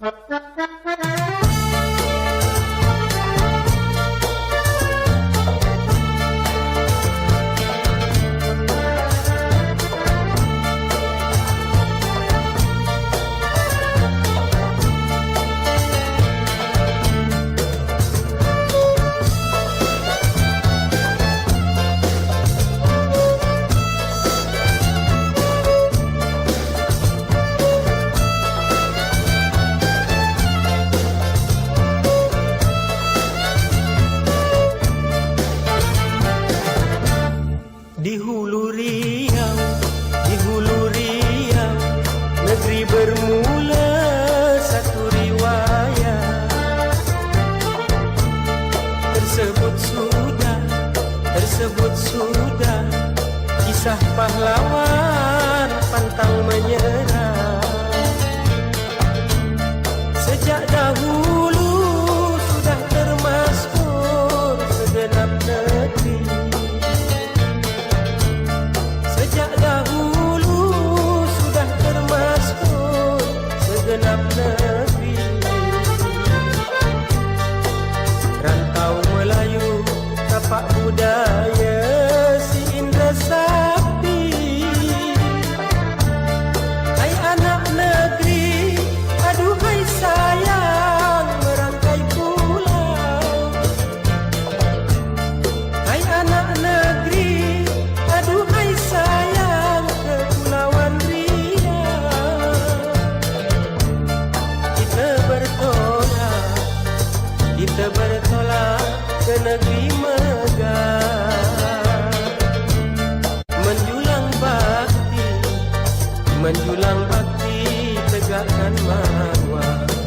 Ha hulu Riau, di hulu Riau, negeri bermula satu riwayat. Tersebut sudah, tersebut sudah, kisah pahlawan pantang menyerah. Sejak dahulu segenap negeri kita bertolak ke negeri megah. Menjulang bakti, menjulang bakti tegakkan mata.